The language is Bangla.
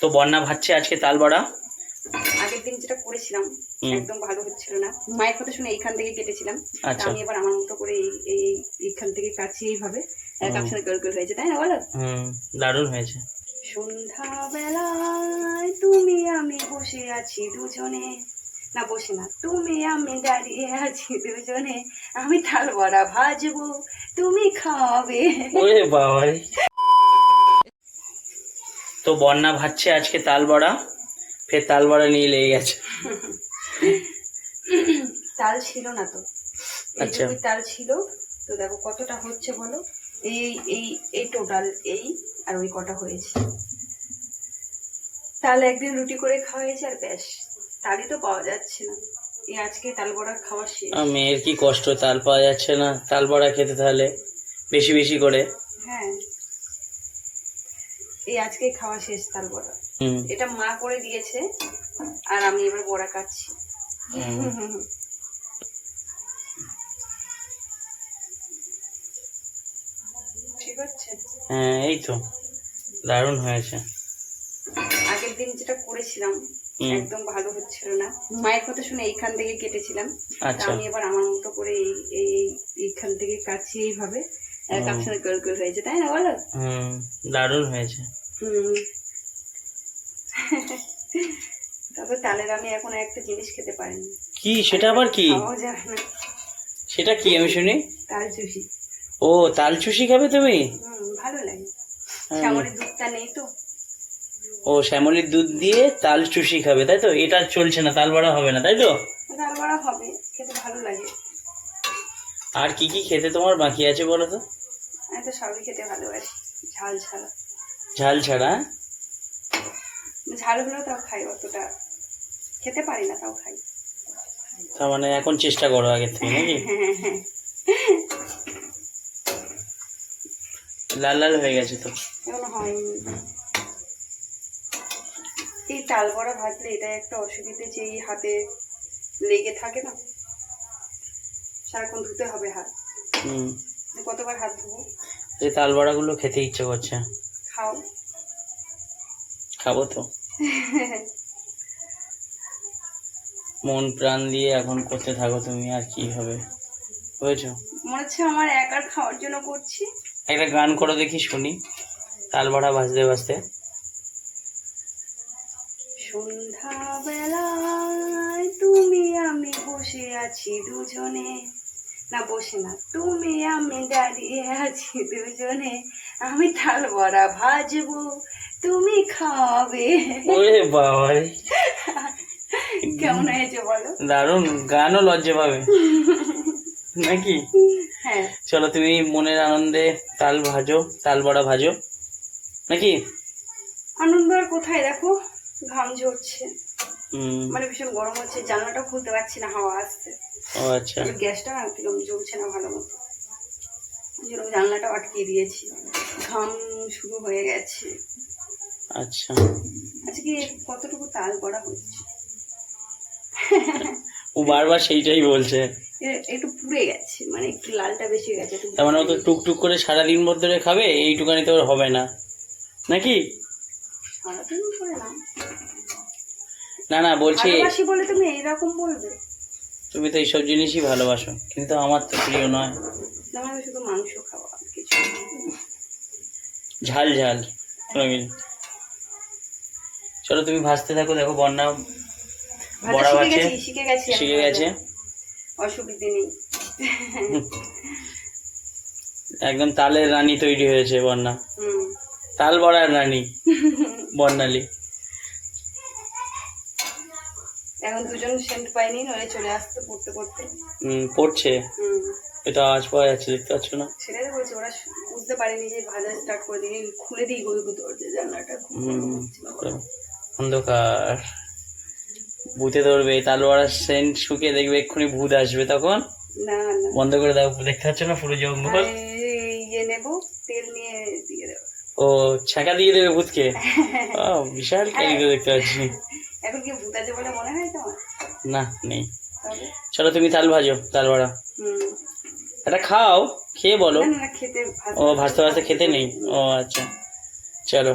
তো বন্যা ভাবছে আজকে তাল বড়া আগের দিন যেটা করেছিলাম একদম ভালো হচ্ছিল না। মায়ের কথা শুনে এইখান থেকে কেটেছিলাম। আচ্ছা। আমি এবার আমার মতো করে এই এই এইখান থেকে কাটছি এইভাবে। এক একসাথে গোল গোল হয়েছে তাই না বলো? দারুণ হয়েছে। সন্ধ্যাবেলায় তুমি আমি বসে আছি দুজনে। না বসে না তুমি আমি দাঁড়িয়ে আছি দুজনে। আমি তাল বড়া ভাজবো তুমি খাওয়াবে। তো বন্যা ভাবছে আজকে তাল বড়া ফের তাল বড়া নিয়ে লেগে গেছে। তাল ছিল না তো। আচ্ছা। তাল ছিল তো দেখো কতটা হচ্ছে বলো? এই এই এই টোটাল এই আর ওই কটা হয়েছে। তাল একদিন রুটি করে খাওয়া হয়েছে আর ব্যাস তালই তো পাওয়া যাচ্ছে না। এই আজকে তাল বড়া খাওয়া শেষ। মেয়ের কি কষ্ট তাল পাওয়া যাচ্ছে না। তাল বড়া খেতে তাহলে বেশি বেশি করে। হ্যাঁ। এই আজকে খাওয়া শেষ তার বড়া এটা মা করে দিয়েছে আর আমি এবার বড়া কাটছি ঠিক আছে? হ্যাঁ এই তো। দারুণ হয়েছে। আগের দিন যেটা করেছিলাম একদম ভালো হচ্ছিল না। মায়ের কথা শুনে এইখান থেকে কেটেছিলাম। আচ্ছা। আমি এবার আমার মতো করে এই এই এইখান থেকে কাটছি এইভাবে। গোল হয়েছে তাই না বলো? হুম দারুণ হয়েছে। হুম। তবে তালের আমি এখন একটা জিনিস খেতে পারিনি। কি সেটা আবার কি? সেটা কি আমি শুনি? তাল চুষি ও তাল চুষি খাবে তুমি? ভালো লাগে। শ্যামলের দুধটা নেই তো। ও শ্যামলির দুধ দিয়ে তাল চুষি খাবে তাই তো? এটা চলছে না তাল বড়া হবে না তাই তো? তাল বড়া হবে খেতে ভালো লাগে। আর কি কি খেতে তোমার বাকি আছে বলো তো? আমি তো সবই খেতে ভালোবাসি। ঝাল ছাড়া। ঝাল ছাড়া? হ্যাঁ? ঝাল হলেও তাও খাই অতটা। খেতে পারি না তাও খাই। তার মানে এখন চেষ্টা করো আগের থেকে নাকি? হ্যাঁ হ্যাঁ লাল লাল হয়ে গেছে তো। এমন হয়নি। এই তাল বড়া ভাজলে এটা একটা অসুবিধে যে এই হাতে লেগে থাকে না। সারাক্ষণ ধুতে হবে হাত। হুম। কতবার হাত ধুবো? এই তাল বড়াগুলো খেতে ইচ্ছে করছে। খাও। খাব তো। মন প্রাণ দিয়ে এখন করতে থাকো তুমি আর কি হবে। বুঝেছ? মনে হচ্ছে আমার একার খাওয়ার জন্য করছি। একটা গান করো দেখি শুনি। তাল বড়া ভাজতে ভাজতে। সন্ধ্যাবেলায় তুমি আমি বসে আছি দুজনে। না বসে না। তুমি আমি দাঁড়িয়ে আছি দুজনে আমি তাল বড়া ভাজবো তুমি খাওয়াবে ওরে বাবা রে কেমন হয়েছে বলো? দারুণ গানও লজ্জা পাবে। নাকি? হ্যাঁ। চলো তুমি মনের আনন্দে তাল ভাজো তাল বড়া ভাজো। নাকি? আনন্দ আর কোথায় দেখো? ঘাম ঝরছে। মানে ভীষণ গরম হচ্ছে জানলাটা খুলতে পারছি না হাওয়া আসছে। ও আচ্ছা। গ্যাসটা না কীরকম জ্বলছে না ভালো মতো। জন্য জানলাটা আটকে দিয়েছি। ঘাম শুরু হয়ে গেছে। আচ্ছা। আজকে কতটুকু তাল করা হচ্ছে? ও বারবার সেইটাই বলছে। এ- একটু পুড়ে গেছে মানে একটু লালটা বেশি হয়ে গেছে তার মানে ও তো টুকটুক করে সারাদিন মধ্যে ধরে খাবে এইটুকানি তো হবে না। নাকি? সারাদিন করে না। না না বলছি ভালোবাসি বলে তুমি এইরকম বলবে? তুমি তো এইসব জিনিসই ভালোবাসো কিন্তু আমার তো প্রিয় নয়। আমার শুধু মাংস খাওয়া কিছু ঝাল ঝাল চলো তুমি ভাজতে থাকো দেখো বন্যা বড়া শিখে বাচ্ছে শিখে গেছি শিখে গেছে। অসুবিধে নেই। একদম তালের রানী তৈরি হয়েছে বন্যা। তাল বড়ার রানী বর্ণালী। এখন দুজন সেন্ট পাইনি নইলে চলে আসতে পড়তে পড়তে। হুম পড়ছে? এটা আওয়াজ পাওয়া যাচ্ছে দেখতে পাচ্ছ না? সেটাই তো বলছি ওরা বুঝতে পারেনি যে ভাজা স্টার্ট করে দিই খুলে দিই গরু দরজা জানলাটা হুম, অন্ধকার। ভূতে ধরবে সেন্ট শুকিয়ে দেখবে এক্ষুনি ভূত আসবে তখন? না না। বন্ধ করে দাও দেখতে পাচ্ছ না পুরো জঙ্গল? ইয়ে নেব তেল নিয়ে দিয়ে দেবো। ও ছাকা দিয়ে দেবে ভূতকে? বিশাল দেখতে পাচ্ছি। এখন কি ভূত আছে বলে মনে হয়? না নেই। চলো তুমি তাল ভাজো তাল বড়া। হুম এটা খাও খেয়ে বলো। ও ভাজতে ভাজতে খেতে নেই। ও আচ্ছা। চলো।